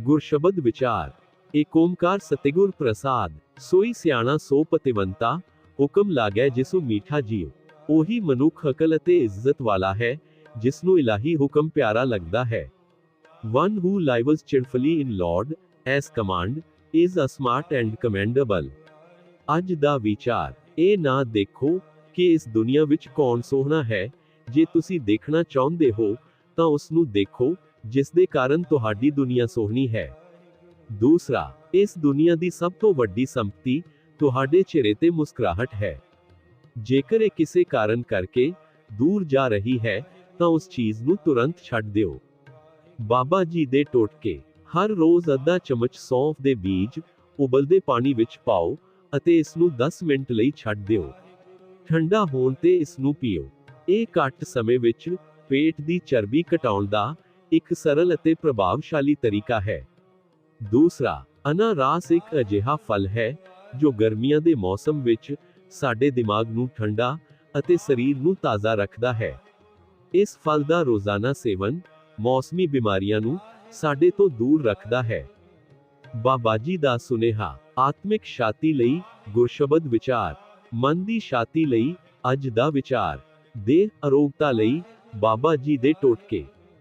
ਗੁਰਸ਼ਬਦ ਵਿਚਾਰ ਏਕ ਓੰਕਾਰ ਸਤਿਗੁਰ ਪ੍ਰਸਾਦ ਸੋਈ ਸਿਆਣਾ ਸੋ ਪਤਿਵੰਤਾ ਹੁਕਮ ਲਾਗੈ ਜਿਸੂ ਮੀਠਾ ਜੀਉ ਉਹੀ ਮਨੁੱਖ ਅਕਲ ਅਤੇ ਇੱਜ਼ਤ ਵਾਲਾ ਹੈ ਜਿਸ ਨੂੰ ਇਲਾਹੀ ਹੁਕਮ ਪਿਆਰਾ ਲੱਗਦਾ ਹੈ One who lives cheerfully in Lord, as command, is a smart and commendable. ਅੱਜ ਦਾ ਵਿਚਾਰ ਇਹ ਨਾ ਦੇਖੋ ਕਿ ਇਸ ਦੁਨੀਆ ਵਿੱਚ ਕੌਣ ਸੋਹਣਾ ਹੈ ਜੇ ਤੁਸੀਂ ਦੇਖਣਾ ਚਾਹੁੰਦੇ ਹੋ ਤਾਂ ਉਸ ਨੂੰ ਦੇਖੋ ਜਿਸ ਦੇ ਕਾਰਨ ਤੁਹਾਡੀ ਦੁਨੀਆ ਸੋਹਣੀ ਹੈ। ਦੂਸਰਾ, ਇਸ ਦੁਨੀਆ ਦੀ ਸਭ ਤੋਂ ਵੱਡੀ ਸੰਪਤੀ ਤੁਹਾਡੇ ਚਿਹਰੇ ਤੇ ਮੁਸਕਰਾਹਟ ਹੈ। ਜੇਕਰ ਇਹ ਕਿਸੇ ਕਾਰਨ ਕਰਕੇ ਦੂਰ ਜਾ ਰਹੀ ਹੈ, ਤਾਂ ਉਸ ਚੀਜ਼ ਨੂੰ ਤੁਰੰਤ ਛੱਡ ਦਿਓ। ਬਾਬਾ ਜੀ ਦੇ ਟੋਟਕੇ, ਹਰ ਰੋਜ਼ ਅੱਧਾ ਚਮਚ ਸੌਂਫ ਦੇ ਬੀਜ ਉਬਲਦੇ ਪਾਣੀ ਵਿੱਚ ਪਾਓ ਅਤੇ ਇਸ ਨੂੰ 10 ਮਿੰਟ ਲਈ ਛੱਡ ਦਿਓ। ਠੰਡਾ ਹੋਣ ਤੇ ਇਸ ਨੂੰ ਪੀਓ। ਇਹ ਘੱਟ ਸਮੇਂ ਵਿੱਚ ਪੇਟ ਦੀ ਚਰਬੀ ਘਟਾਉਣ ਦਾ ਇੱਕ ਸਰਲ ਅਤੇ ਪ੍ਰਭਾਵਸ਼ਾਲੀ ਤਰੀਕਾ ਹੈ। ਦੂਸਰਾ ਅਨਾਨਾਸ ਇੱਕ ਅਜਿਹਾ ਫਲ ਹੈ, ਜੋ ਗਰਮੀਆਂ ਦੇ ਮੌਸਮ ਵਿੱਚ ਸਾਡੇ ਦਿਮਾਗ ਨੂੰ ਠੰਡਾ ਅਤੇ ਸਰੀਰ ਨੂੰ ਤਾਜ਼ਾ ਰੱਖਦਾ ਹੈ। ਇਸ ਫਲ ਦਾ ਰੋਜ਼ਾਨਾ ਸੇਵਨ ਮੌਸਮੀ ਬਿਮਾਰੀਆਂ ਨੂੰ ਸਾਡੇ ਤੋਂ ਦੂਰ ਰੱਖਦਾ ਹੈ। ਬਾਬਾ ਜੀ ਦਾ ਸੁਨੇਹਾ, ਆਤਮਿਕ ਸ਼ਾਂਤੀ ਲਈ ਗੁਰਸ਼ਬਦ ਵਿਚਾਰ, ਮਨ ਦੀ ਸ਼ਾਂਤੀ ਲਈ ਅੱਜ ਦਾ ਵਿਚਾਰ, ਦੇਹ ਅਰੋਗਤਾ ਲਈ ਬਾਬਾ ਜੀ ਦੇ ਟੋਟਕੇ।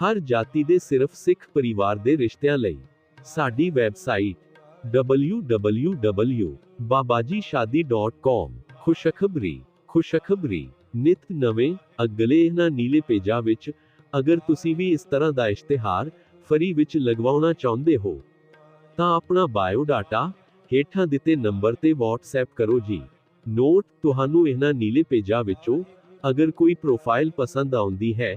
ਹਰ ਜਾਤੀ ਦੇ ਸਿਰਫ ਸਿੱਖ ਪਰਿਵਾਰ ਦੇ ਰਿਸ਼ਤਿਆਂ ਲਈ। ਸਾਡੀ ਵੈਬਸਾਈਟ www.babajishadi.com ਖੁਸ਼ਖਬਰੀ ਖੁਸ਼ਖਬਰੀ, ਨਿਤ ਨਵੇਂ, ਅਗਲੇ ਇਹਨਾਂ ਨੀਲੇ ਪੇਜਾਂ ਵਿੱਚ ਅਗਰ ਤੁਸੀਂ ਵੀ ਇਸ ਤਰ੍ਹਾਂ ਦਾ ਇਸ਼ਤਿਹਾਰ ਫਰੀ ਵਿੱਚ ਲਗਵਾਉਣਾ ਚਾਹੁੰਦੇ ਹੋ, ਤਾਂ ਆਪਣਾ ਬਾਇਓ ਡਾਟਾ ਹੇਠਾਂ ਦਿੱਤੇ ਨੰਬਰ ਤੇ WhatsApp ਕਰੋ ਜੀ। ਨੋਟ, ਤੁਹਾਨੂੰ ਇਹਨਾਂ ਨੀਲੇ ਪੇਜਾਂ ਵਿੱਚੋਂ ਅਗਰ ਕੋਈ ਪ੍ਰੋਫਾਈਲ ਪਸੰਦ ਆਉਂਦੀ ਹੈ